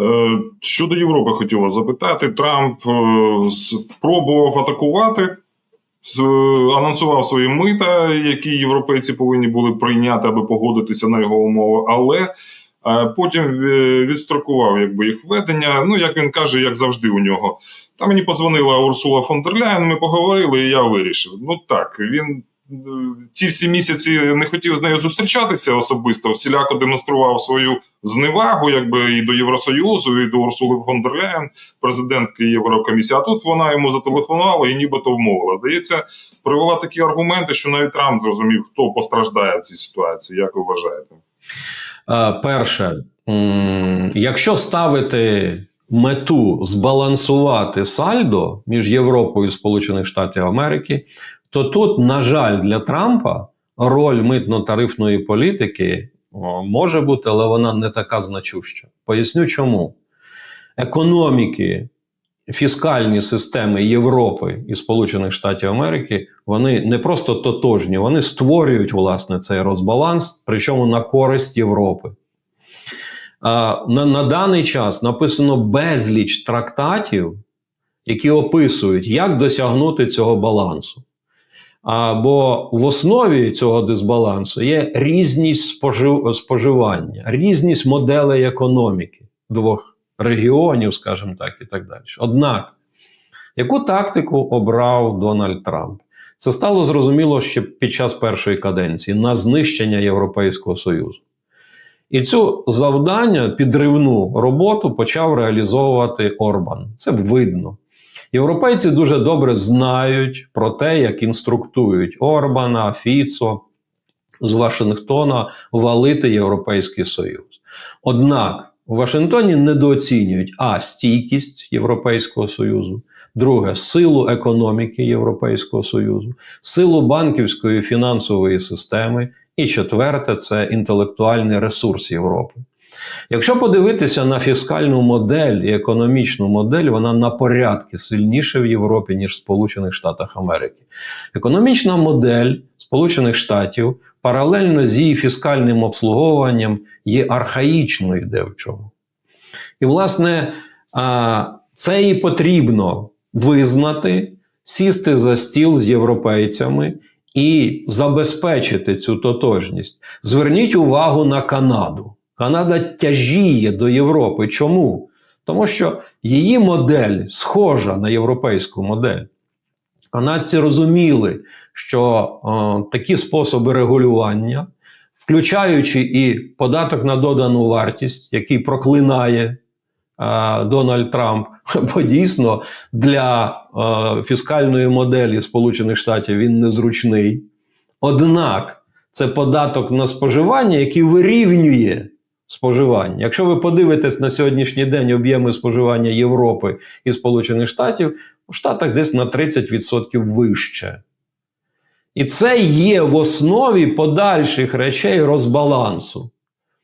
Е, Щодо Європи хотіла запитати, Трамп е, спробував атакувати, з- анонсував свої мита, які європейці повинні були прийняти, аби погодитися на його умови, але е, потім е, відстрокував якби, їх введення. Ну, як він каже, як завжди у нього. Та мені позвонила Урсула фон дер Ляєн, ми поговорили, і я вирішив. Ну так, він е, ці всі місяці не хотів з нею зустрічатися особисто, всіляко демонстрував свою зневагу, якби і до Євросоюзу, і до Урсули фон дер президентки Єврокомісії. А тут вона йому зателефонувала і нібито вмовила. Здається, привела такі аргументи, що навіть Трамп зрозумів, хто постраждає в цій ситуації. Як ви вважаєте? Е, Перше, якщо ставити мету збалансувати сальдо між Європою і Сполучених Штатів Америки, то тут, на жаль, для Трампа роль митно-тарифної політики може бути, але вона не така значуща. Поясню чому. Економіки, фіскальні системи Європи і Сполучених Штатів Америки вони не просто тотожні, вони створюють власне цей розбаланс, причому на користь Європи. На, на даний час написано безліч трактатів, які описують, як досягнути цього балансу. Бо в основі цього дисбалансу є різність спожив, споживання, різність моделей економіки двох регіонів, скажімо так, і так далі. Однак, яку тактику обрав Дональд Трамп? Це стало зрозуміло ще під час першої каденції на знищення Європейського Союзу. І цю завдання, підривну роботу почав реалізовувати Орбан. Це видно. Європейці дуже добре знають про те, як інструктують Орбана, Фіцо з Вашингтона валити Європейський Союз. Однак у Вашингтоні недооцінюють а стійкість Європейського Союзу, друге силу економіки Європейського Союзу, силу банківської фінансової системи, і четверте це інтелектуальний ресурс Європи. Якщо подивитися на фіскальну модель і економічну модель, вона на порядки сильніша в Європі, ніж в Сполучених Штатах Америки. Економічна модель Сполучених Штатів паралельно з її фіскальним обслуговуванням є архаїчною де в чому. І, власне, це і потрібно визнати, сісти за стіл з європейцями і забезпечити цю тотожність. Зверніть увагу на Канаду. Канада тяжіє до Європи. Чому? Тому що її модель схожа на європейську модель. Канадці розуміли, що е, такі способи регулювання, включаючи і податок на додану вартість, який проклинає е, Дональд Трамп, бо дійсно для е, фіскальної моделі Сполучених Штатів він незручний. Однак це податок на споживання, який вирівнює споживання. Якщо ви подивитесь на сьогоднішній день об'єми споживання Європи і Сполучених Штатів, у Штатах десь на 30% вище. І це є в основі подальших речей розбалансу.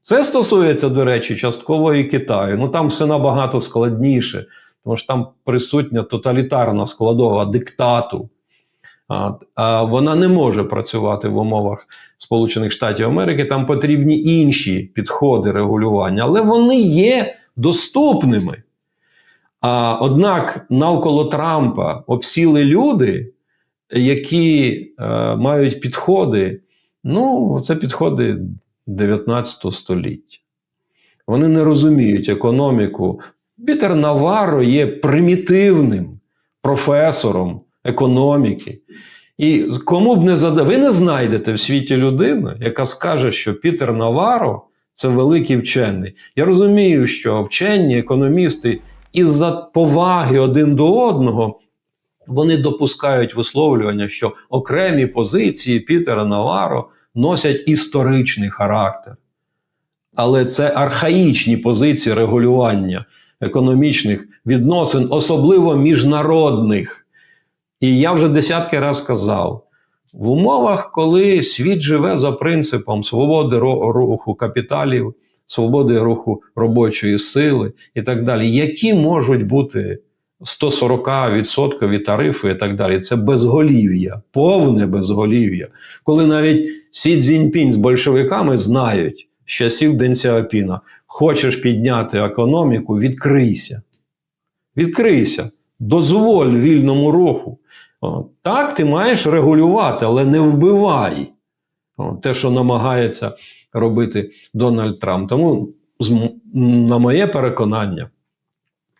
Це стосується, до речі, частково і Китаю. Ну там все набагато складніше, тому що там присутня тоталітарна складова диктату. А, вона не може працювати в умовах Сполучених Штатів Америки. Там потрібні інші підходи регулювання, але вони є доступними. А, однак навколо Трампа обсіли люди, які е, мають підходи. Ну, це підходи 19 століття. Вони не розуміють економіку. Пітер Наваро є примітивним професором економіки. І кому б не зада... ви не знайдете в світі людину, яка скаже, що Пітер Наваро це великий вчений. Я розумію, що вчені, економісти із-за поваги один до одного вони допускають висловлювання, що окремі позиції Пітера Наваро носять історичний характер. Але це архаїчні позиції регулювання економічних відносин, особливо міжнародних. І я вже десятки разів казав: в умовах, коли світ живе за принципом свободи руху капіталів, свободи руху робочої сили і так далі, які можуть бути 140% тарифи і так далі, це безголів'я, повне безголів'я. Коли навіть Сі Цзіньпінь з большевиками знають, з часів Ден Сяопіна. Хочеш підняти економіку, відкрийся. Відкрийся, дозволь вільному руху. Так, ти маєш регулювати, але не вбивай. Те, що намагається робити Дональд Трамп. Тому, на моє переконання,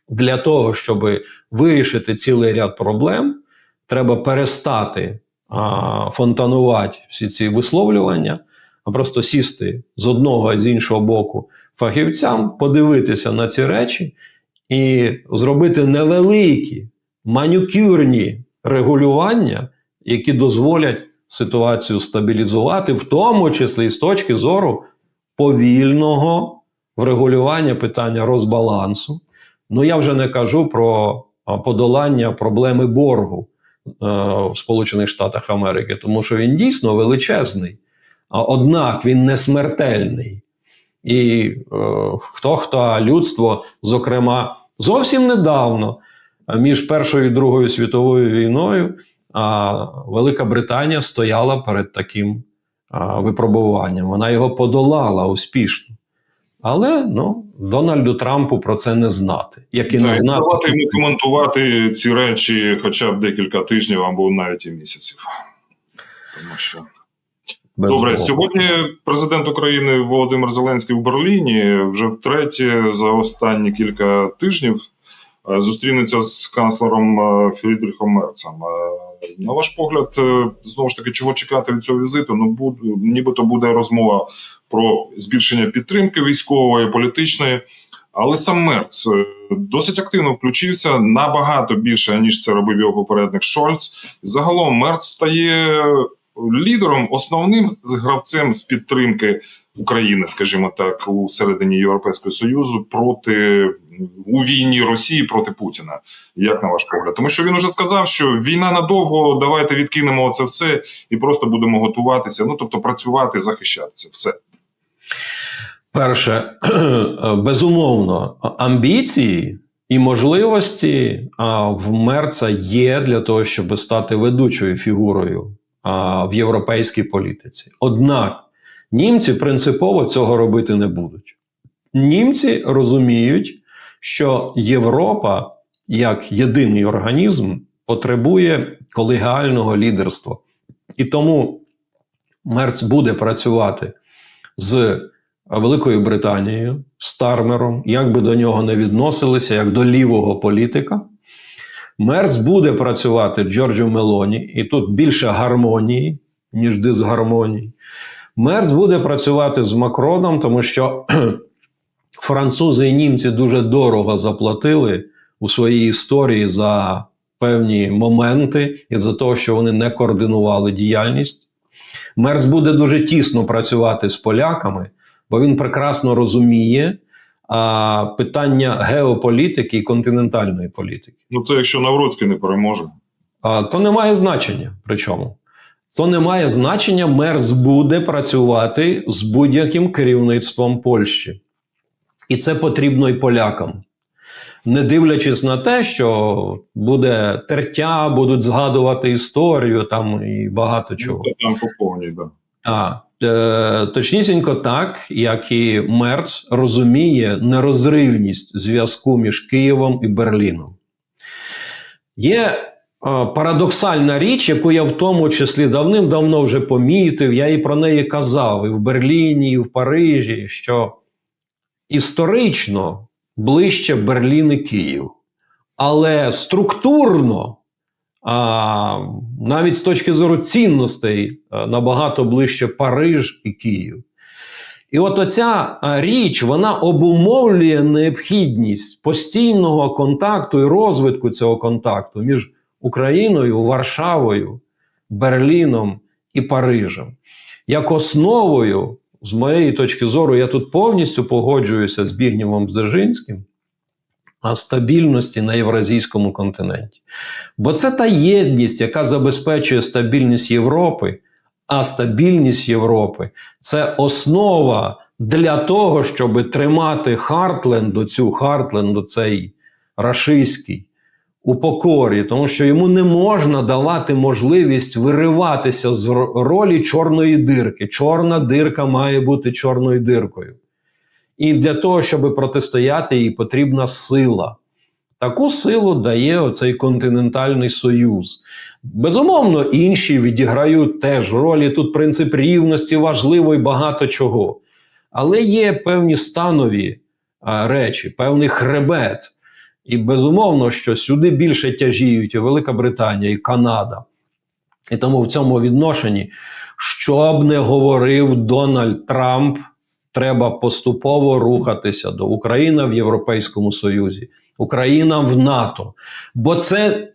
для того, щоб вирішити цілий ряд проблем, треба перестати а, фонтанувати всі ці висловлювання, а просто сісти з одного і з іншого боку фахівцям, подивитися на ці речі і зробити невеликі манюкюрні регулювання, які дозволять ситуацію стабілізувати, в тому числі і з точки зору повільного врегулювання питання розбалансу. Ну я вже не кажу про подолання проблеми боргу е, в Сполучених Штатах Америки, тому що він дійсно величезний, однак він не смертельний. І е, хто хто людство, зокрема, зовсім недавно, між Першою і Другою світовою війною, а Велика Британія стояла перед таким а, випробуванням. Вона його подолала успішно. Але ну, Дональду Трампу про це не знати. Як і Да, не знати. давати йому коментувати ці речі хоча б декілька тижнів або навіть і місяців. Тому що без Добре, Бога. сьогодні президент України Володимир Зеленський в Берліні вже втретє за останні кілька тижнів е, зустрінеться з канцлером е, Фрідріхом Мерцем. Е, На ваш погляд, знову ж таки, чого чекати від цього візиту? Ну, буде, нібито буде розмова про збільшення підтримки військової, політичної. Але сам Мерц досить активно включився набагато більше, ніж це робив його попередник Шольц. Загалом Мерц стає лідером, основним гравцем з підтримки України, скажімо так, у середині Європейського Союзу проти у війні Росії проти Путіна. Як на ваш погляд? Тому що він уже сказав, що війна надовго, давайте відкинемо це все і просто будемо готуватися. Ну тобто працювати, захищатися. Все. Перше, безумовно, амбіції і можливості в Мерца є для того, щоб стати ведучою фігурою в європейській політиці. Однак німці принципово цього робити не будуть. Німці розуміють, що Європа як єдиний організм потребує колегіального лідерства. І тому Мерц буде працювати з Великою Британією, Стармером, як би до нього не відносилися, як до лівого політика. Мерц буде працювати Джорджо Мелоні, і тут більше гармонії, ніж дисгармонії. Мерц буде працювати з Макроном, тому що французи і німці дуже дорого заплатили у своїй історії за певні моменти і за те, що вони не координували діяльність. Мерц буде дуже тісно працювати з поляками, бо він прекрасно розуміє а, питання геополітики і континентальної політики. Ну це якщо Навроцький не переможе. А, то не має значення. Причому то не має значення. Мерц буде працювати з будь-яким керівництвом Польщі, і це потрібно і полякам. Не дивлячись на те, що буде тертя, будуть згадувати історію там і багато чого. Ну, Там по повній, да. А, е, точнісінько так, як і Мерц розуміє нерозривність зв'язку між Києвом і Берліном. Є е, парадоксальна річ, яку я в тому числі давним-давно вже помітив, я і про неї казав і в Берліні, і в Парижі, що історично ближче Берлін і Київ. Але структурно, а, навіть з точки зору цінностей, набагато ближче Париж і Київ. І от оця річ вона обумовлює необхідність постійного контакту і розвитку цього контакту між Україною, Варшавою, Берліном і Парижем. Як основою, з моєї точки зору, я тут повністю погоджуюся з Бігнєвом Бзержинським, а стабільності на євразійському континенті. Бо це та єдність, яка забезпечує стабільність Європи, а стабільність Європи це основа для того, щоб тримати Хартленд, цю Хартленд, цей рашистський, у покорі, тому що йому не можна давати можливість вириватися з ролі чорної дирки. Чорна дирка має бути чорною диркою. І для того, щоб протистояти їй, потрібна сила. Таку силу дає оцей континентальний союз. Безумовно, інші відіграють теж ролі. Тут принцип рівності важливо і багато чого. Але є певні станові речі, певний хребет. І безумовно, що сюди більше тяжіють і Велика Британія, і Канада. І тому в цьому відношенні, що б не говорив Дональд Трамп, треба поступово рухатися до України в Європейському Союзі, Україна в НАТО. Бо це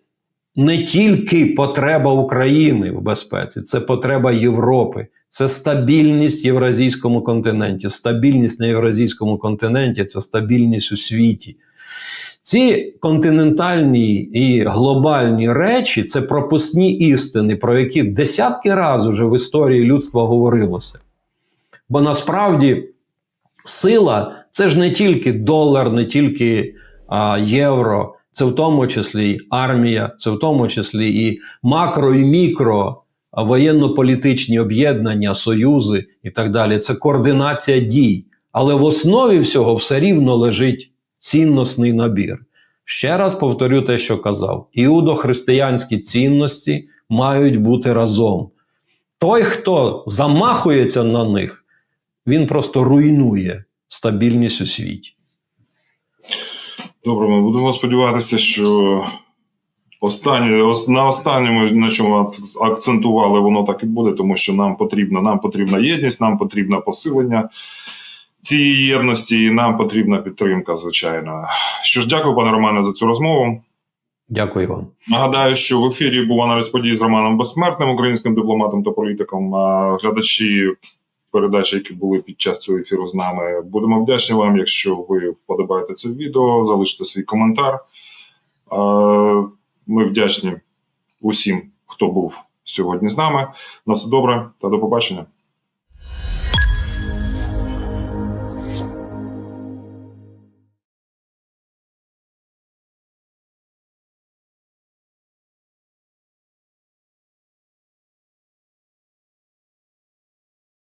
не тільки потреба України в безпеці, це потреба Європи. Це стабільність в Євразійському континенті. Стабільність на Євразійському континенті це стабільність у світі. Ці континентальні і глобальні речі це пропускні істини, про які десятки разів вже в історії людства говорилося. Бо насправді сила це ж не тільки долар, не тільки а, євро, це в тому числі і армія, це в тому числі і макро і мікро воєнно-політичні об'єднання, союзи і так далі. Це координація дій. Але в основі всього все рівно лежить цінностний набір. Ще раз повторю те, що казав: іудохристиянські цінності мають бути разом. Той, хто замахується на них, він просто руйнує стабільність у світі. Добре, ми будемо сподіватися, що останнє, на останньому, на чому акцентували, воно так і буде, тому що нам потрібна, нам потрібна єдність, нам потрібне посилення цієї єдності, і нам потрібна підтримка, звичайно. Що ж, дякую, пане Романе, за цю розмову. Дякую вам. Нагадаю, що в ефірі був аналіз подій з Романом Безсмертним, українським дипломатом та політиком. А Глядачі передачі, які були під час цього ефіру з нами. Будемо вдячні вам, якщо ви вподобаєте це відео, залишите свій коментар. Ми вдячні усім, хто був сьогодні з нами. На все добре та до побачення.